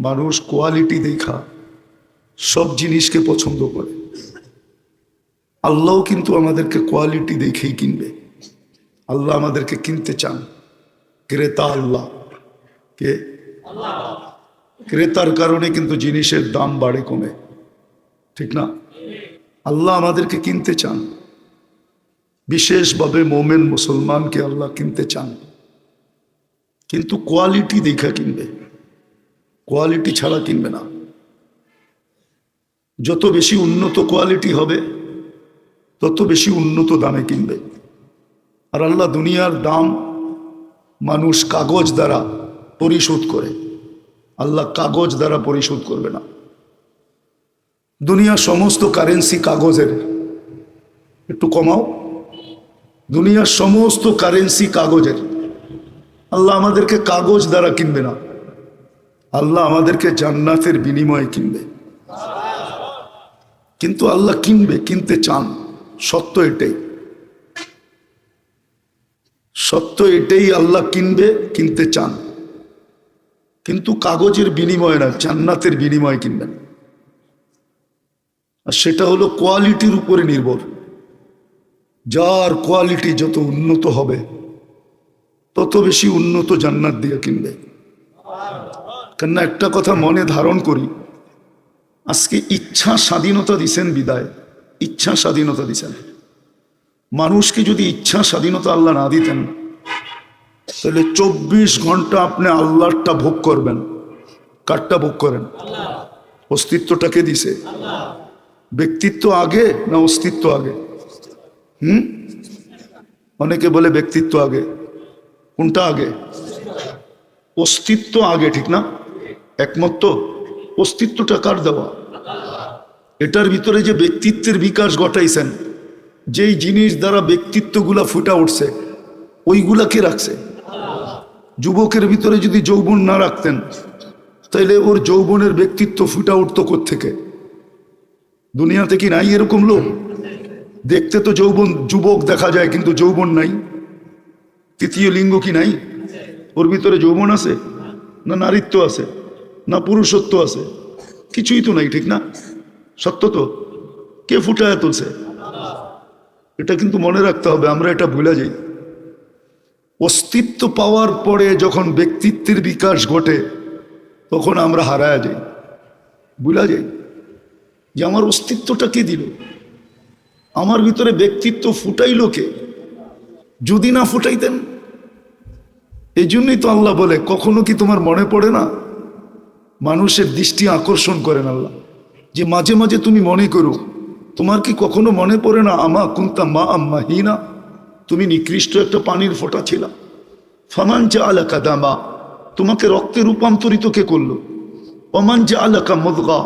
মানুষ কোয়ালিটি দেখা, সব জিনিসকে পছন্দ করে। আল্লাহ কিন্তু আমাদেরকে কোয়ালিটি দেখেই কিনবে। আল্লাহ আমাদেরকে কিনতে চান। ক্রেতা আল্লাহ। কে? ক্রেতার কারণে কিন্তু জিনিসের দাম বাড়ে, কমে। ঠিক না? আল্লাহ আমাদেরকে কিনতে চান। বিশেষভাবে মোমেন মুসলমানকে আল্লাহ কিনতে চান। কিন্তু কোয়ালিটি দেখা কিনবে। কোয়ালিটি ছাড়া কিনবে না। যত বেশি উন্নত কোয়ালিটি হবে, তত বেশি উন্নত দামে কিনবে। আর আল্লাহ দুনিয়ার দাম মানুষ কাগজ দ্বারা পরিশোধ করে। আল্লাহ কাগজ দ্বারা পরিশোধ করবে না। দুনিয়ার সমস্ত কারেন্সি কাগজের। একটু কমাও। দুনিয়ার সমস্ত কারেন্সি কাগজের। আল্লাহ আমাদেরকে কাগজ দ্বারা কিনবে না। আল্লাহ আমাদেরকে জান্নাতের বিনিময়ে কিনবে। কিন্তু আল্লাহ কিনবে, কিনতে চান। সত্য এটাই। সত্য এটাই আল্লাহ কিনবে, কিনতে চান। কিন্তু কাগজের বিনিময়ে না, জান্নাতের বিনিময়ে কিনবেন। আর সেটা হলো কোয়ালিটির উপরে নির্ভর। যার কোয়ালিটি যত উন্নত হবে, তত বেশি উন্নত জান্নাত দিয়ে কিনবে। কেননা একটা কথা মনে ধারণ করি, আজকে ইচ্ছা স্বাধীনতা দিছেন বিদায়, ইচ্ছা স্বাধীনতা দিছেন। মানুষকে যদি ইচ্ছা স্বাধীনতা আল্লাহ না দিতেন, তাহলে চব্বিশ ঘণ্টা আপনি আল্লাহরটা ভোগ করবেন। কারটা ভোগ করেন? অস্তিত্বটাকে দিছে? ব্যক্তিত্ব আগে না অস্তিত্ব আগে? হুম? অনেকে বলে ব্যক্তিত্ব আগে। কোনটা আগে? অস্তিত্ব আগে, ঠিক না? একমত অস্তিত্বটা কার দেওয়া? এটার ভিতরে যে ব্যক্তিত্বের বিকাশ ঘটাইছেন, যেই জিনিস দ্বারা ব্যক্তিত্বগুলা ফুটা উঠছে, ওইগুলা কে রাখছে? যুবকের ভিতরে যদি যৌবন না রাখতেন, তাইলে ওর যৌবনের ব্যক্তিত্ব ফুটা উঠতো থেকে দুনিয়াতে কি নাই এরকম লোক? দেখতে তো যৌবন, যুবক দেখা যায়, কিন্তু যৌবন নাই। তৃতীয় লিঙ্গ কি নাই? ওর ভিতরে যৌবন আছে না নারীত্ব আছে? না পুরুষত্ব আছে? কিছুই তো নাই, ঠিক না? সত্য তো? কে ফুটায় তুলছে? এটা কিন্তু মনে রাখতে হবে, আমরা এটা ভুলে যাই। অস্তিত্ব পাওয়ার পরে যখন ব্যক্তিত্বের বিকাশ ঘটে, তখন আমরা হারায় যাই। ভুলা যাই যে আমার অস্তিত্বটা কে দিল? আমার ভিতরে ব্যক্তিত্ব ফুটাইল কে? যদি না ফুটাইতেন এই জন্যই তো আল্লাহ বলে, কখনো কি তোমার মনে পড়ে না মানুষের দৃষ্টি আকর্ষণ করেন আল্লাহ। যে মাঝে মাঝে তুমি মনে করো, তোমার কি কখনো মনে পড়ে না, আমা কুন্তা মা আম্মা হিনা? তুমি নিকৃষ্ট একটা পানির ফোঁটা ছিলা। ফামান যা আলাকা দামা, তোমাকে রক্তে রূপান্তরিত কে করল? অমান যা আলাকা মদগা,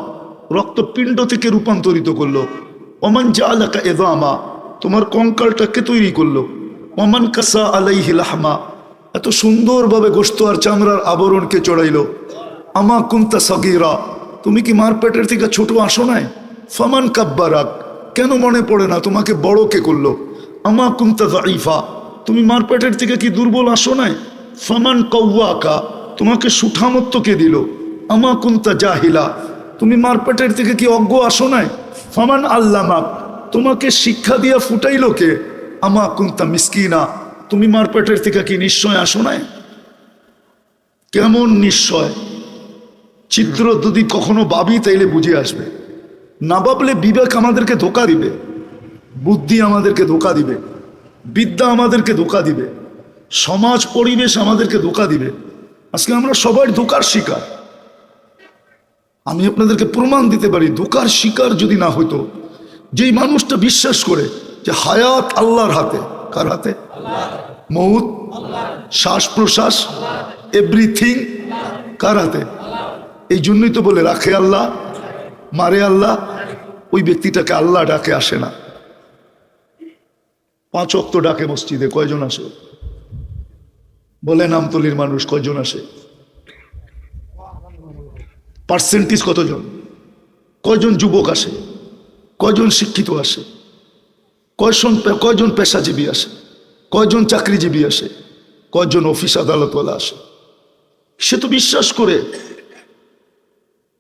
রক্তপিণ্ড থেকে রূপান্তরিত করল। অমান যা আলাকা এদামা তোমার কঙ্কালটাকে তৈরি করল? অমান কাসা আলাইহি লাহমা, এত সুন্দরভাবে গোস্ত আর চামড়ার আবরণকে চড়াইলো। আমা কুন্তা সগিরা, তুমি কি মার পেটের থেকে ছোট আসো নাই? ফামান কাব্বারাক, কেন মনে পড়ে না তোমাকে বড় কে করল? আমা কুন্তা জাইফা তুমি মার পেটের থেকে কি দুর্বল আসো নাই? ফামান কৌয়াকা তোমাকে সুঠামত্ব কে দিল? আমা কুন্তা জাহিলা, তুমি মার পেটের থেকে কি অজ্ঞ আসো নাই? ফামান আল্লামাক, তোমাকে শিক্ষা দিয়া ফুটাইলো কে? আমা কুন্তা মিসকিনা, তুমি মার পেটের থেকে কি নিশ্চয় আসো নাই? কেমন নিশ্চয়? চিত্র যদি কখনো ভাবি, তাইলে বুঝে আসবে। না ভাবলে বিবেক আমাদেরকে ধোকা দিবে। বুদ্ধি আমাদেরকে ধোকা দিবে। বিদ্যা আমাদেরকে ধোকা দিবে। সমাজ, পরিবেশ আমাদেরকে ধোকা দিবে। আজকে আমরা সবাই ধোকার শিকার। আমি আপনাদেরকে প্রমাণ দিতে পারি, ধোকার শিকার যদি না হইতো, যেই মানুষটা বিশ্বাস করে যে হায়াত আল্লাহর হাতে, কার হাতে? মৌত শ্বাস প্রশ্বাস এভরিথিং, কার হাতে? এই জন্যই তো বলে, রাখে আল্লাহ, মারে আল্লাহ। ওই ব্যক্তিটাকে আল্লাহ ডাকে, আসে না। পাঁচ অক্ত ডাকে মসজিদে, কয়জন আসে? বলে, নামতলির মানুষ কয়জন আসে? পার্সেন্টেজ কতজন? কয়জন যুবক আসে? কয়জন শিক্ষিত আসে? কয়জন কয়জন পেশাজীবী আসে? কয়জন চাকরিজীবী আসে? কয়জন অফিস আদালতওয়ালা আসে? সে তো বিশ্বাস করে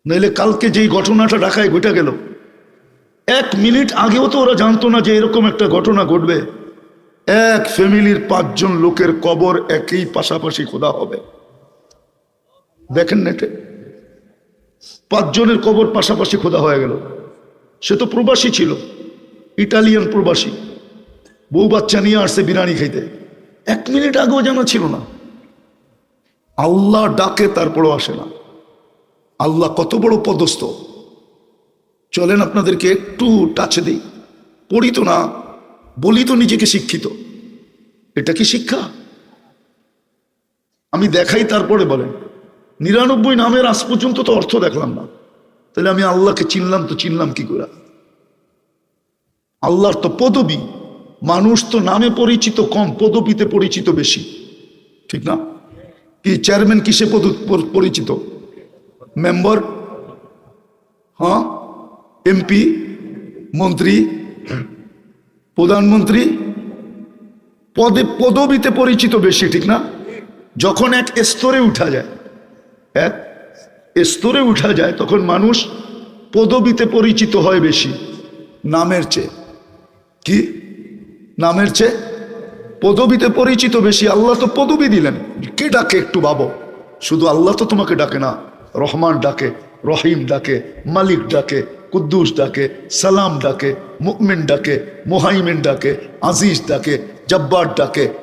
নইলে কালকে যেই ঘটনাটা ঢাকায় ঘটে গেল, এক মিনিট আগেও তো ওরা জানতো না যে এরকম একটা ঘটনা ঘটবে। এক ফ্যামিলির পাঁচজন লোকের কবর একই পাশাপাশি খোদা হবে। দেখেন নেটে, পাঁচজনের কবর পাশাপাশি খোদা হয়ে গেল। সে তো প্রবাসী ছিল, ইটালিয়ান প্রবাসী। বউ বাচ্চা নিয়ে আসছে বিরিয়ানি খাইতে। এক মিনিট আগেও জানা ছিল না। আল্লাহ ডাকে তারপরও আসে না। আল্লাহ কত বড় পদস্থ। চলেন আপনাদেরকে একটু টাচে দিই। পড়ি তো না, বলি তো নিজেকে শিক্ষিত। এটা কি শিক্ষা? আমি দেখাই তারপরে বলেন। নিরানব্বই নামের আজ পর্যন্ত তো অর্থ দেখলাম না। তাহলে আমি আল্লাহকে চিনলাম তো চিনলাম কি করে? আল্লাহর তো পদবি। মানুষ তো নামে পরিচিত কম, পদবিতে পরিচিত বেশি। ঠিক না? কি চেয়ারম্যান কিসে পরিচিত? মেম্বার হ্যাঁ এমপি, মন্ত্রী, প্রধানমন্ত্রী, পদে, পদবিতে পরিচিত বেশি, ঠিক না? যখন এক স্তরে উঠা যায়, এক স্তরে উঠা যায়, তখন মানুষ পদবিতে পরিচিত হয় বেশি, নামের চেয়ে। কি? নামের চেয়ে? পদবিতে পরিচিত বেশি, আল্লাহ তো পদবি দিলেন। কে ডাকে একটু ভাবো? শুধু আল্লাহ তো তোমাকে ডাকে না। রহমান ডাকে, রহিম ডাকে, মালিক ডাকে, কুদ্দুস ডাকে, সালাম ডাকে মুকমিন ডাকে, মুহাইমিন ডাকে, আজিজ ডাকে, জব্বার ডাকে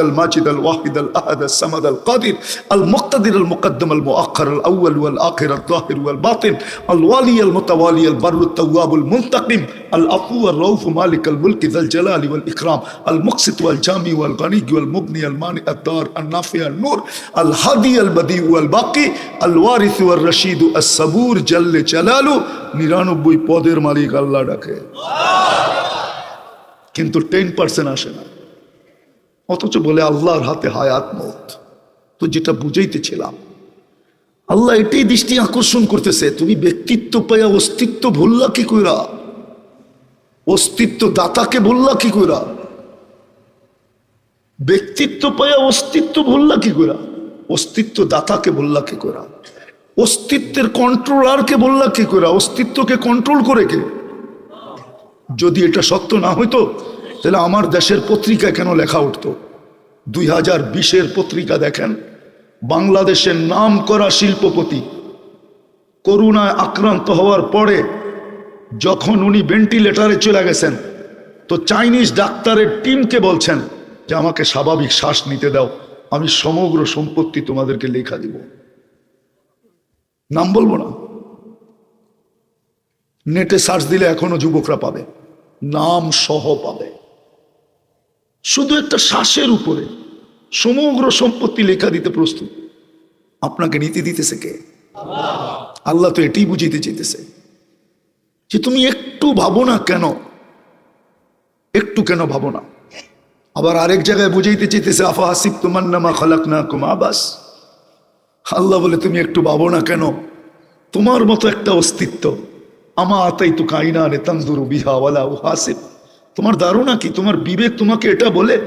আল মুমিত আল হাইয়ু আল কাইয়ুম আল ওয়াজিদ আল মাজিদ আল ওয়াহিদ আল আহাদ আল সামাদ আল কাদির আল মুক্তাদির আল মুকদ্দম আল মুআخر আল আউয়াল ওয়াল আখির আল যাহির ওয়াল বাতিন আল ওয়ালি আল মুতাওয়ালি আল বারু আল তাওয়াব আল মুনতাকিম আল আফু আল রাউফ মালিক আল মুলক যাল জালালি ওয়াল ইকরাম আল মুকসিত ওয়াল জামি ওয়াল গনি ওয়াল মুগনি আল মানি আল দার আল নাফি আল নূর আল হাদি আল বদি ওয়াল বাকি আল ওয়ারিস ওয়াল রশিদ আল সাবুর জাল্লে জালালু নিরানব্বই পদের মালিক আল্লাহ ডাকে কিন্তু টেন পার্সেন্ট আসে না অথচ বলে আল্লাহর হাতে হায়াত মত। তো যেটা বুঝাইতেছিলাম, আল্লাহ এটাই দৃষ্টি আকর্ষণ করতেছে, তুমি ব্যক্তিত্ব পাইয়া অস্তিত্ব ভুললা কি কইরা? অস্তিত্ব দাতাকে বললা কি কইরা? ব্যক্তিত্ব পাইয়া অস্তিত্ব ভুললা কি কইরা? অস্তিত্ব দাতাকে বললা কি কইরা? অস্তিত্বের কন্ট্রোলারকে বললা কি কইরা? অস্তিত্বকে কন্ট্রোল করে কে? যদি এটা সত্য না হইতো তাহলে আমার দেশের পত্রিকা কেন লেখা উঠতো? দুই হাজার বিশের পত্রিকা দেখেন, বাংলাদেশের নাম করা শিল্পপতি করোনায় আক্রান্ত হওয়ার পরে যখন উনি ভেন্টিলেটারে চলে গেছেন, তো চাইনিজ ডাক্তারের টিমকে বলছেন যে আমাকে স্বাভাবিক শ্বাস নিতে দাও, আমি সমগ্র সম্পত্তি তোমাদেরকে লেখা দিব। নাম বলব না। নেটে সার্চ দিলে এখনও যুবকরা পাবে। নাম সহ পাবে। শুধু একটা শ্বাসের উপরে সমগ্র সম্পত্তি লেখা দিতে প্রস্তুত। আপনাকে নিতে দিতেছে কে? আল্লাহ তো এটাই বুঝিতে চাইতেছে। যে তুমি একটু ভাবো না কেন? একটু কেন ভাবো না? আবার আরেক জায়গায় বুঝাইতে চাইতেছে, আফা হাসিব তোমার নামা খালাক না কুমা বাস আল্লাহ বলে, তুমি একটু ভাবো না কেন? তোমার মতো একটা অস্তিত্ব, আমা আতাই তো কাইনা নে তন্দুরু বিহা ওয়ালা ও হাসিব। তোমার ধারণা কি? তোমার বিবেক তোমাকে এটা বলে?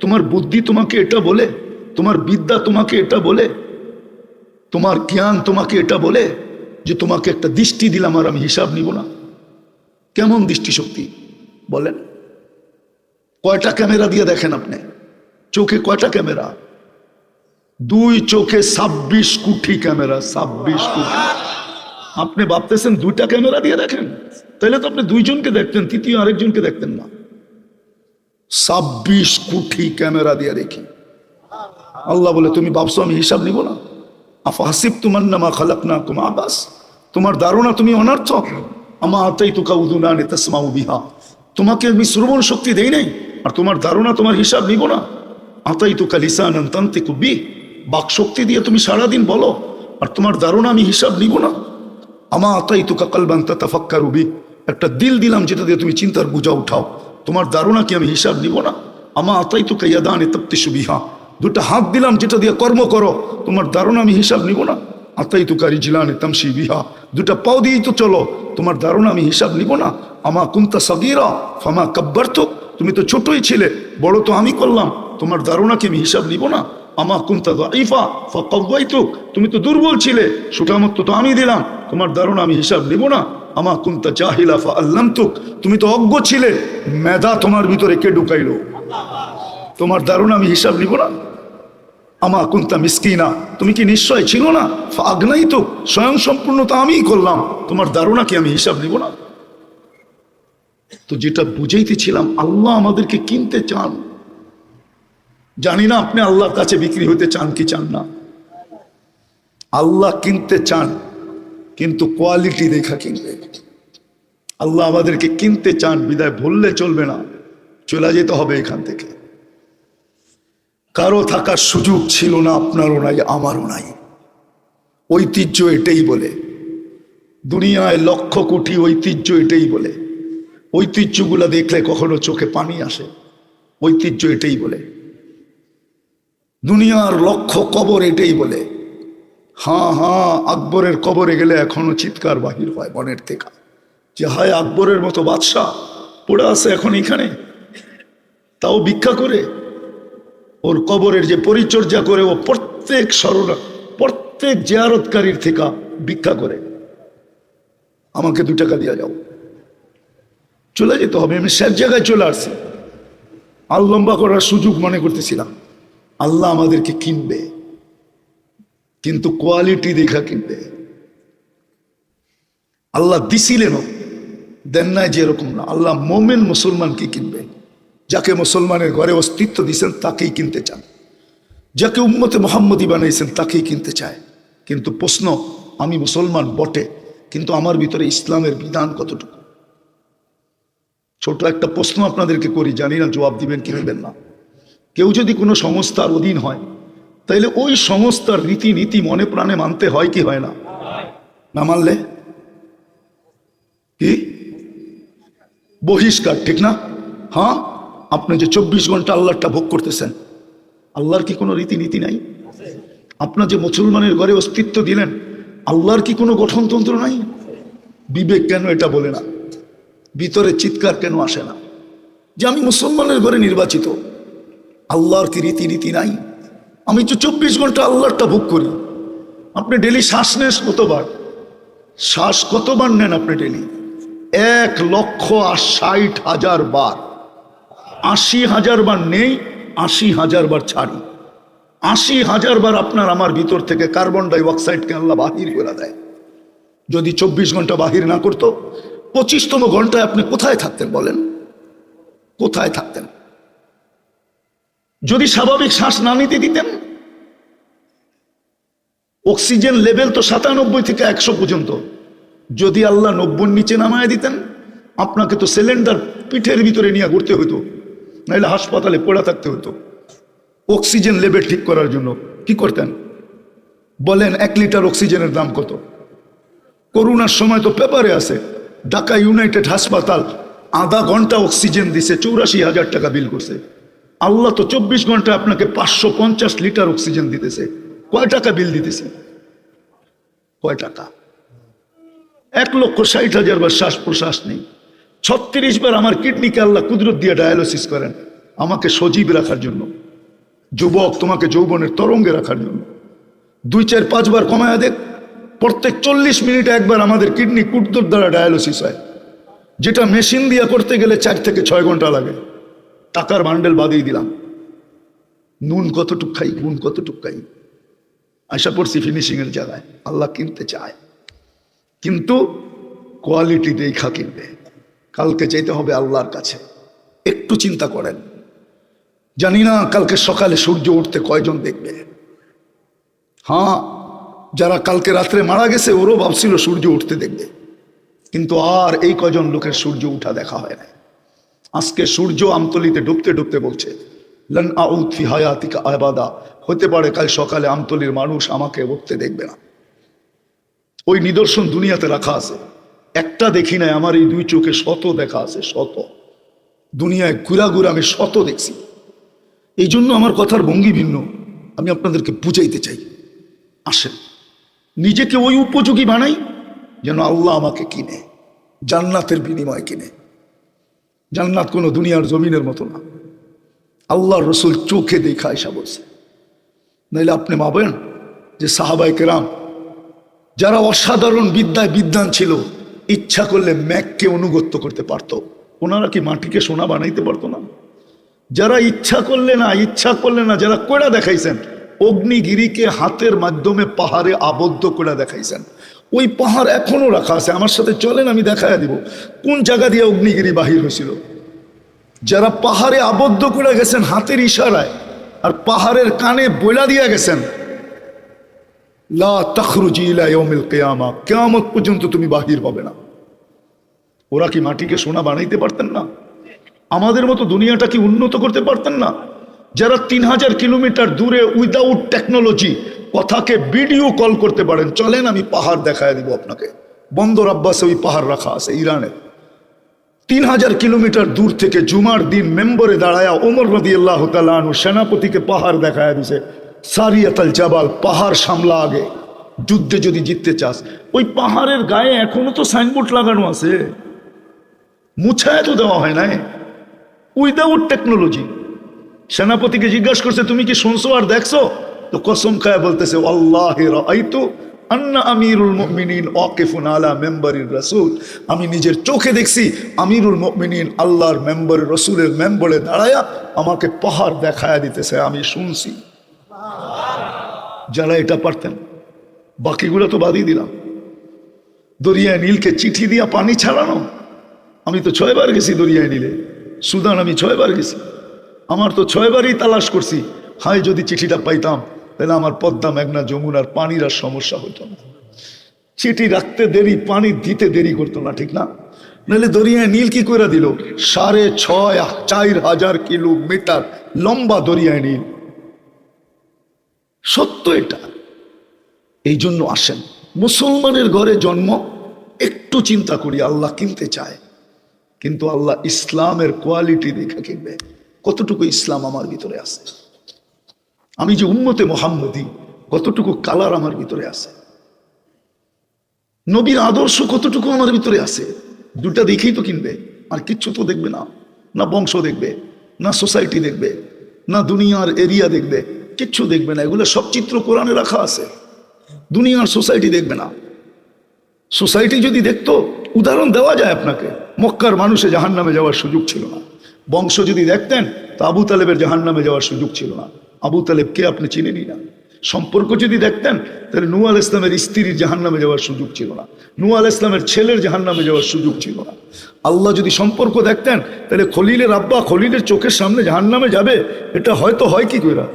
তোমার বুদ্ধি তোমাকে এটা বলে? তোমার বিদ্যা তোমাকে এটা বলে? তোমার জ্ঞান তোমাকে এটা বলে যে তোমাকে একটা দৃষ্টি দিলাম আর আমি হিসাব নিব না। কেমন দৃষ্টিশক্তি? বলেন। কয়টা ক্যামেরা দিয়ে দেখেন আপনি? চোখে কয়টা ক্যামেরা? দুই চোখে ছাব্বিশ কোটি ক্যামেরা, ছাব্বিশ কোটি আপনি ভাবতেছেন দুইটা ক্যামেরা দিয়ে দেখেন? তাহলে তো আপনি দুইজনকে দেখতেন, তৃতীয় আরেকজনকে দেখতেন না। ছাব্বিশ কোটি ক্যামেরা দিয়ে দেখি। আল্লাহ বলে, তুমি ভাবছ আমি হিসাব নিব না? আফা তোমার নামা খালাক না কুমা আবাস। তোমার ধারণা তুমি অনর্থক। আমা আতাই তুকা উদুনা নেতাসমাউ বিহা। তোমাকে আমি শ্রবণ শক্তি দেই নাই, আর তোমার ধারণা, তোমার হিসাব নিব না। আতাই তুকা লিসান তান্তিকু বি। বাক শক্তি দিয়ে তুমি সারাদিন বলো, আর তোমার ধারণা আমি হিসাব নিব না। আমা আতাই তুকা কালবান তাফাক্কা রুবি একটা দিল দিলাম যেটা দিয়ে তুমি চিন্তার বোঝা উঠাও। তোমার দারুণা কি আমি হিসাব নিব না? আমা আতাই তুকা ইয়াদানে তপ্তি সুবিহা দুটা হাত দিলাম যেটা দিয়ে কর্ম করো, তোমার দারুণ আমি হিসাব নিব না? আতাই তুকা রিজিলানে তামসি বিহা। দুটা পাও দিয়েই তো চলো, তোমার দারুণ আমি হিসাব নিব না? আমা কুন্তা সগিরা, ফামা কব্বার তো তুমি তো ছোটই ছিলে, বড় তো আমি করলাম। তোমার দারুণা কি আমি হিসাব নিব না? আমা কুন্তা ইফা ফাকাইতু তুমি তো দুর্বল ছিলে সুটামত্ত তো আমি দিলাম। তোমার দারুণ আমি হিসাব নিব না? আমা কুন্তা জাহিলা ফা আল্লামতুক তুমি তো অজ্ঞ ছিলে। মেধা তোমার ভিতরে কে ঢুকাইলো? তোমার দারুণ আমি হিসাব নিব না? আমা কুন্তা মিসকিনা। তুমি কি নিশ্চয় ছিল না? আগ্নাই তো স্বয়ং সম্পূর্ণ তো আমিই করলাম। তোমার দারুণা কি আমি হিসাব নিব না? তো যেটা বুঝাইতেছিলাম, আল্লাহ আমাদেরকে কিনতে চান। জানি না আপনি আল্লাহর কাছে বিক্রি হতে চান কি চান না। আল্লাহ কিনতে চান। কিন্তু কোয়ালিটি দেখা কিনবে। আল্লাহ আমাদেরকে কিনতে চান, বিদায় ভুললে চলবে না। চলে যেতে হবে এখান থেকে। কারও থাকার সুযোগ ছিল না, আপনারও নাই, আমারও নাই। ঐতিহ্য এটাই বলে। দুনিয়ায় লক্ষ কোটি ঐতিহ্য এটাই বলে। ঐতিহ্যগুলো দেখলে কখনো চোখে পানি আসে। ঐতিহ্য এটাই বলে। দুনিয়ার লক্ষ কবর এটাই বলে। হ্যাঁ হ্যাঁ আকবরের কবরে গেলে এখনও চিৎকার বাহির হয় বনের থেকে। যে হায় আকবরের মতো বাদশাহ, পড়ে আছে এখন এখানে। তাও ভিক্ষা করে। ওর কবরের যে পরিচর্যা করে ও প্রত্যেক স্মরণ, প্রত্যেক জিয়ারতকারীর থেকে ভিক্ষা করে। আমাকে দু টাকা দিয়ে যাও। চলে যেতে হবে, আমি সব জায়গায় চলে আসছি। আর লম্বা করার সুযোগ মনে করতেছিলাম। আল্লাহ আমাদেরকে কিনবে। কিন্তু কোয়ালিটি দেখা কিনবে। আল্লাহ দিছিলেন দেন নাই যে এরকম না। আল্লাহ মোমেন মুসলমানকে কিনবে। যাকে মুসলমানের ঘরে অস্তিত্ব দিয়েছেন, তাকেই কিনতে চান। যাকে উম্মতে মোহাম্মদী বানাইছেন, তাকেই কিনতে চায়। কিন্তু প্রশ্ন, আমি মুসলমান বটে, কিন্তু আমার ভিতরে ইসলামের বিধান কতটুকু? ছোট একটা প্রশ্ন আপনাদেরকে করি, জানি না, জবাব দিবেন কি নেবেন না। কেউ যদি কোনো সংস্থার অধীন হয় তাইলে ওই সংস্থার রীতিনীতি মনে প্রাণে মানতে হয় কি হয় না? না মানলে? কি? বহিষ্কার, ঠিক না? হ্যাঁ? আপনি যে চব্বিশ ঘণ্টা আল্লাহটা ভোগ করতেছেন, আল্লাহর কি কোনো রীতিনীতি নাই? আপনার যে মুসলমানের ঘরে অস্তিত্ব দিলেন, আল্লাহর কি কোনো গঠনতন্ত্র নাই? বিবেক কেন এটা বলে না? ভিতরে চিৎকার কেন আসে না? যে আমি মুসলমানের ঘরে নির্বাচিত, আল্লাহর কি রীতিনীতি নাই? আমি তো চব্বিশ ঘণ্টা আল্লাহরটা ভোগ করি। আপনি ডেলি শ্বাস নেন কতবার? শ্বাস কতবার নেন আপনি ডেলি? এক লক্ষ ষাট হাজার বার। আশি হাজার বার নেই, আশি হাজার বার ছাড়ি। আশি হাজার বার আপনার আমার ভিতর থেকে কার্বন ডাই অক্সাইডকে আল্লাহ বাহির করে দেয়। যদি চব্বিশ ঘণ্টা বাহির না করতো, পঁচিশতম ঘন্টায় আপনি কোথায় থাকতেন বলেন? কোথায় থাকতেন? যদি স্বাভাবিক শ্বাস না নিতে দিতেন অক্সিজেন লেভেল তো সাতানব্বই থেকে একশো পর্যন্ত। যদি আল্লাহ নব্বই নিচে নামায় দিতেন, আপনাকে তো সিলিন্ডার পিঠের ভিতরে নিয়ে ঘুরতে হতো নাহলে হাসপাতালে পড়ে থাকতে হতো অক্সিজেন লেভেল ঠিক করার জন্য কি করতেন? বলেন, এক লিটার অক্সিজেনের দাম কত? করোনার সময় তো পেপারে আছে, ঢাকা ইউনাইটেড হাসপাতাল আধা ঘণ্টা অক্সিজেন দিছে, চৌরাশি হাজার টাকা বিল করছে। আল্লাহ তো চব্বিশ ঘণ্টা আপনাকে পাঁচশো পঞ্চাশ লিটার অক্সিজেন দিতেছে। কয় টাকা বিল দিতেছে? কয় টাকা? এক লক্ষ ষাট হাজার বার শ্বাস প্রশ্বাস নেই। ছত্রিশ বার আমার কিডনিকে আল্লাহ কুদরত দিয়ে ডায়ালিসিস করেন, আমাকে সজীব রাখার জন্য। যুবক তোমাকে যৌবনের তরঙ্গে রাখার জন্য। দুই, চার পাঁচবার কমায় দেখ, প্রত্যেক চল্লিশ মিনিটে একবার আমাদের কিডনি কুটদোর দ্বারা ডায়ালিসিস হয়। যেটা মেশিন দিয়ে করতে গেলে চার থেকে ছয় ঘণ্টা লাগে। টাকার বান্ডেল বাদিয়ে দিলাম। নুন কতটুক খাই, গুণ কতটুক খাই। আশা করছি ফিনিশিংয়ের জায়গায় আল্লাহ কিনতে চায়। কিন্তু কোয়ালিটি দেখা কিনবে। কালকে চাইতে হবে আল্লাহর কাছে। একটু চিন্তা করেন। জানি না কালকে সকালে সূর্য উঠতে কয়জন দেখবে। হ্যাঁ যারা কালকে রাত্রে মারা গেছে, ওরও ভাবছিল সূর্য উঠতে দেখবে। কিন্তু আর এই কজন লোকের সূর্য উঠা দেখা হয় না আজকে সূর্য আমতলিতে ডুবতে ডুবতে বলছে হায়াতিকা আবাদা। হতে পারে কাল সকালে আমতলির মানুষ আমাকে উঠতে দেখবে না। ওই নিদর্শন দুনিয়াতে রাখা আছে। একটা দেখি নাই, আমার এই দুই চোখে শত দেখা আছে, শত। দুনিয়ায় ঘুরা ঘুরা আমি শত দেখছি। এই জন্য আমার কথার ভঙ্গি ভিন্ন। আমি আপনাদেরকে বুঝাইতে চাই। আসেন। নিজেকে ওই উপযোগী বানাই যেন আল্লাহ আমাকে কিনে, জান্নাতের বিনিময় কিনে। জান্নাত কোনো দুনিয়ার জমিনের মতো না। আল্লাহ রসুল চোখে দেখা এসা বলছে। নাইলে আপনি ভাবেন যে সাহাবাই কেরাম, যারা অসাধারণ বিদ্যায় বিদ্যান ছিল, ইচ্ছা করলে ম্যাককে অনুগত্য করতে পারত। ওনারা কি মাটিকে সোনা বানাইতে পারতো না? যারা ইচ্ছা করলে না, ইচ্ছা করলে না, যারা কইরা দেখাইছেন, অগ্নিগিরিকে হাতের মাধ্যমে পাহাড়ে আবদ্ধ করে দেখাইছেন। ওই পাহাড় এখনও রাখা আছে, আমার সাথে চলেন, আমি দেখাইয়া দিব। কোন জায়গা দিয়ে অগ্নিগিরি বাহির হয়েছিল? যারা পাহাড়ে আবদ্ধ করে গেছেন হাতের ইশারায় আর পাহাড়ের কানে বইলা দিয়া গেছেন, লা কিয়ামা পর্যন্ত তুমি বাহির হবে না। ওরা কি মাটিকে সোনা বানাইতে পারতেন না? আমাদের মতো দুনিয়াটা কি উন্নত করতে পারতেন না? যারা তিন হাজার কিলোমিটার দূরে উইদাউট টেকনোলজি কথাকে ভিডিও কল করতে পারেন, চলেন আমি পাহাড় দেখায় দিব আপনাকে। বন্দর আব্বাসে ওই পাহাড় রাখা আছে, ইরানের। তিন হাজার কিলোমিটার দূর থেকে জুমার দিন মেম্বরে দাঁড়ায়া ওমর রদি আল্লাহ তালু সেনাপতিকে পাহাড় দেখায় দিছে, সারিয়াতাল জাবাল, পাহাড় সামলা আগে, যুদ্ধে যদি জিততে চাস। ওই পাহাড়ের গায়ে এখনও তো সাইনবোর্ড লাগানো আছে। মুছায় তো দেওয়া হয় নাই। Without technology. সেনাপতিকে জিজ্ঞাসা করছে, তুমি কি শুনছো আর দেখছ? তো কসম খায় বলতেছে, আল্লাহ রাইতু আন্না আমিরুল আলা আমি নিজের চোখে দেখছি আমিরুল মুমিনিন আল্লাহর মেম্বার রসুলের মেম্বরে দাঁড়ায়া আমাকে পাহাড় দেখায়া দিতেছে, আমি শুনছি। যারা এটা পারতেন, বাকিগুলো তো বাদই দিলাম। দরিয়ায় নীলকে চিঠি দিয়া পানি ছাড়ানো, আমি তো ছয়বার গেছি দরিয়ায় নীলে। সুদান, আমি ছয়বার গেছি। আমার তো ছয়বারই তালাশ করছি হাই যদি চিঠিটা পাইতাম তাহলে আমার পদ্মা মেঘনা যমুনার পানির আর সমস্যা হতো না। চিঠি রাখতে দেরি, পানি দিতে দেরি করতো না, ঠিক না? নাহলে দরিয়ায় নীল কি করে দিল? সাড়ে ছয় চার হাজার কিলোমিটার লম্বা দরিয়ায় নীল। সত্য এটা। এই জন্য আসেন। মুসলমানের ঘরে জন্ম, একটু চিন্তা করি, আল্লাহ কিনতে চায়। কিন্তু আল্লাহ ইসলামের কোয়ালিটি দেখে কিনবে। কতটুকু ইসলাম আমার ভিতরে আছে? আমি যে উন্মতে মোহাম্মদী, কতটুকু কালার আমার ভিতরে আছে? নবীর আদর্শ কতটুকু আমার ভিতরে আছে? দুটা দেখেই তো কিনবে, আর কিচ্ছু তো দেখবে না। না বংশ দেখবে, না সোসাইটি দেখবে, না দুনিয়ার এরিয়া দেখবে, কিচ্ছু দেখবে না। এগুলো সব চিত্র কোরআনে রাখা আছে। দুনিয়ার সোসাইটি দেখবে না। সোসাইটি যদি দেখতো, উদাহরণ দেওয়া যায় আপনাকে, মক্কার মানুষে জাহান নামে যাওয়ার সুযোগ ছিল না। বংশ যদি দেখতেন, তো আবু তালেবের জাহান নামে যাওয়ার সুযোগ ছিল না। আবু তালেবকে আপনি চিনেনি না সম্পর্ক যদি দেখতেন, তাহলে নু আল ইসলামের স্ত্রীর জাহান নামে যাওয়ার সুযোগ ছিল না। নু আল ইসলামের ছেলের জাহান নামে যাওয়ার সুযোগ ছিল না। আল্লাহ যদি সম্পর্ক দেখতেন, তাহলে খলিলের আব্বা খলিলের চোখের সামনে জাহান নামে যাবে, এটা হয়তো হয় কি কইরা?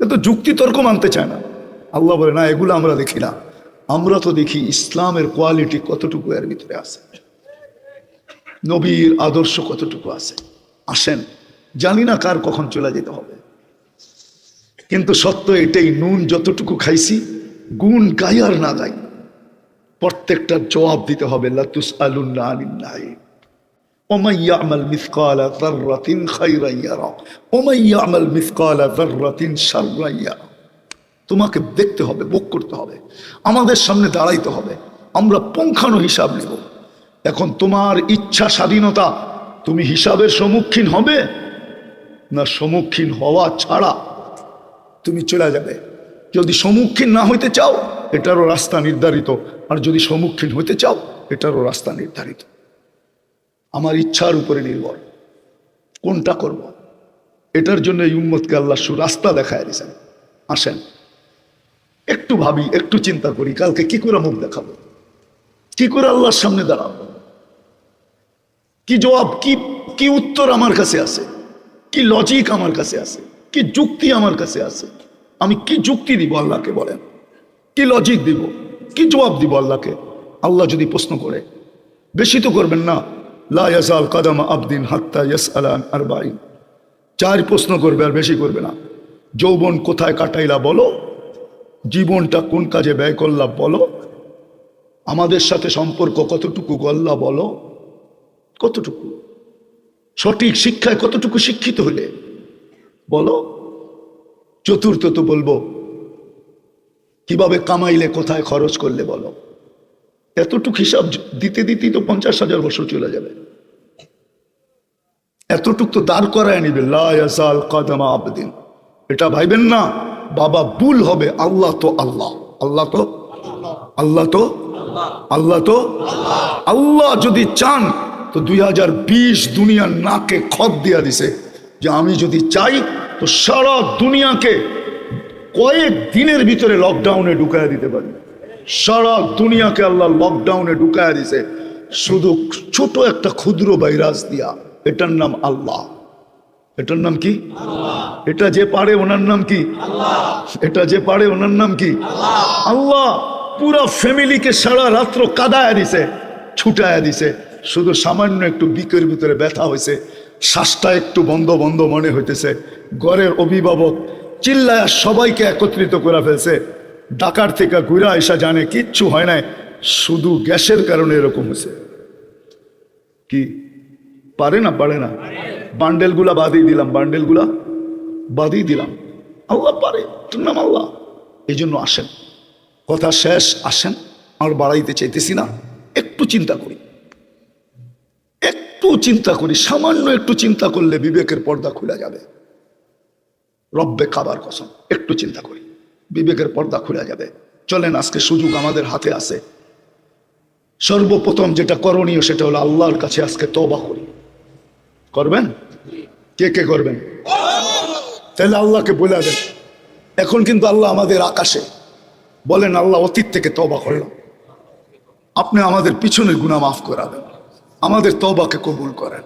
এ তো যুক্তি তর্ক মানতে চায় না। আল্লাহ বলে, না, এগুলো আমরা দেখি না। আমরা তো দেখি ইসলামের কোয়ালিটি কতটুকু এর ভিতরে আছে। নবীর আদর্শ কতটুকু আছে। আসেন, জানি না কার কখন চলে যেতে হবে। কিন্তু সত্য এটাই নুন যতটুকু খাইছি গুণ গাই আর না গাই প্রত্যেকটা জবাব দিতে হবে লাতুস আলুল্লাহ আলিল্লাহ ومن يعمل مثقال ذرة خيرا يرى ومن يعمل مثقال ذرة شرا يرى তোমাকে দেখতে হবে ভোগ করতে হবে আমাদের সামনে দাঁড়াইতে হবে আমরা পঙ্খানো হিসাব নেব এখন তোমার ইচ্ছা স্বাধীনতা তুমি হিসাবের সম্মুখীন হবে না সম্মুখীন হওয়া ছাড়া তুমি চলে যাবে। যদি সম্মুখীন না হইতে চাও, এটারও রাস্তা নির্ধারিত। আর যদি সম্মুখীন হইতে চাও, এটারও রাস্তা নির্ধারিত। আমার ইচ্ছার উপরে নির্ভর। কোনটা করব। এটার জন্য এই উম্মতকে আল্লাহ রাস্তা দেখায় দিয়েছেন। আসেন। একটু ভাবি, একটু চিন্তা করি, কালকে কি করে মুখ দেখাবো? কি করে আল্লাহর সামনে দাঁড়াবো? কি জবাব, কি কি উত্তর আমার কাছে আছে? কি লজিক আমার কাছে আছে? কি যুক্তি আমার কাছে আছে? আমি কি যুক্তি দিব আল্লাহকে বলেন? কি লজিক দিব? কি জবাব দিব আল্লাহকে? আল্লাহ যদি প্রশ্ন করে, বেশি তো করবেন না। লা ইয়াসাল কাদাম আবদিন হাত্তা ইয়াস আলান আর চার প্রশ্ন করবে আর বেশি করবে না। যৌবন কোথায় কাটাইলা বলো? জীবনটা কোন কাজে ব্যয় করলা বলো? আমাদের সাথে সম্পর্ক কতটুকু গল্লা বলো? কতটুকু? সঠিক শিক্ষায় কতটুকু শিক্ষিত হলে বলো। চতুর্থ তো বলব, কীভাবে কামাইলে কোথায় খরচ করলে বলো। এতটুকু হিসাব দিতে দিতেই তো পঞ্চাশ হাজার বছর চলে যাবে। এতটুক তো দাঁড় করায় নিবে। কদমা আবদিন। এটা ভাইবেন না, বাবা ভুল হবে। আল্লাহ তো আল্লাহ। আল্লাহ তো? আল্লাহ তো? আল্লাহ তো? আল্লাহ যদি চান, তো দুই হাজার বিশ দুনিয়ার নাকে খত দিয়া দিছে। যে আমি যদি চাই তো সারা দুনিয়াকে কয়েক দিনের ভিতরে লকডাউনে ঢুকায় দিতে পারি। সারা দুনিয়াকে আল্লাহ লকডাউনে ঢুকায় দিছে। শুধু ছোট একটা ক্ষুদ্র ভাইরাস দিয়া। এটার নাম আল্লাহ। এটার নাম কি? এটা যে পারে ওনার নাম কি? এটা যে পারে ওনার নাম কি? আল্লাহ। পুরা ফ্যামিলিকে সারা রাত্র কাদায় দিছে ছুটায় দিছে। শুধু সামান্য একটু বিকের ভিতরে ব্যথা হয়েছে শ্বাসটা একটু বন্ধ বন্ধ মনে হইতেছে। ঘরের অভিভাবক চিল্লায় সবাইকে একত্রিত করে ফেলছে। ডাকার থেকে ঘুরা এসা জানে কিচ্ছু হয় নাই, শুধু গ্যাসের কারণে এরকম হয়েছে কি? পারে না পারে না? বান্ডেলগুলা বাদিয়ে দিলাম, বান্ডেলগুলা বাদিয়ে দিলাম। আল্লাহ পারে তোর নাম আল্লাহ। এই জন্য আসেন। কথা শেষ, আসেন। আর বাড়াইতে চাইতেছি না। একটু চিন্তা করি। একটু চিন্তা করি, সামান্য একটু চিন্তা করলে বিবেকের পর্দা খুলে যাবে। রব্বে খাবার কসম, একটু চিন্তা করি, বিবেকের পর্দা খুলে যাবে। চলেন, আজকে সুযোগ আমাদের হাতে আছে। সর্বপ্রথম যেটা করণীয় সেটা হলো আল্লাহর কাছে আজকে তবা করি। করবেন? কে কে করবেন? তাহলে আল্লাহকে বলে দেন। এখন কিন্তু আল্লাহ আমাদের আকাশে বলেন, আল্লাহ অতীত থেকে তবা করলাম। আপনি আমাদের পিছনের গুণা মাফ করাবেন। আমাদের তবাকে কবুল করেন।